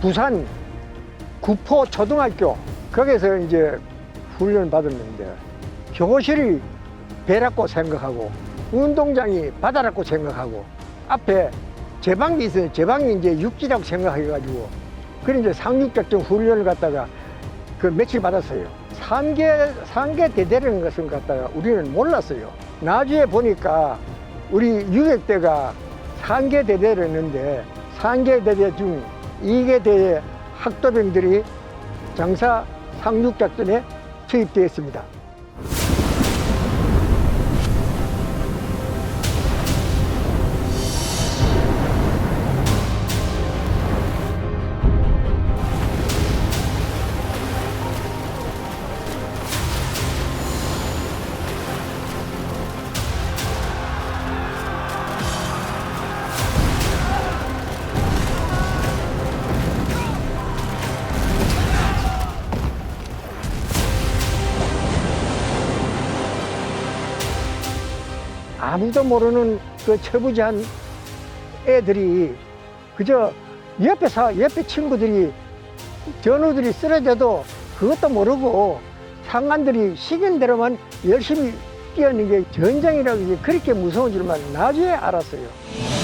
부산 구포 초등학교 거기서 이제 훈련을 받았는데 교실이 배라고 생각하고 운동장이 바다라고 생각하고 앞에 제방이 있어요. 제방이 이제 육지라고 생각해가지고 그래 이제 상륙작전 훈련을 갖다가 그 며칠 받았어요. 상계 상계 대대라는 것을 갖다가 우리는 몰랐어요. 나중에 보니까 우리 유격대가 상계 대대를 했는데 상계 대대 중 이계 대의 학도병들이 장사 상륙작전에 투입되었습니다. 아무도 모르는 그 처부지한 애들이 그저 옆에 사 옆에 친구들이 전우들이 쓰러져도 그것도 모르고 상관들이 시킨 대로만 열심히 뛰어는 게 전쟁이라는 게 그렇게 무서운 줄만 나중에 알았어요.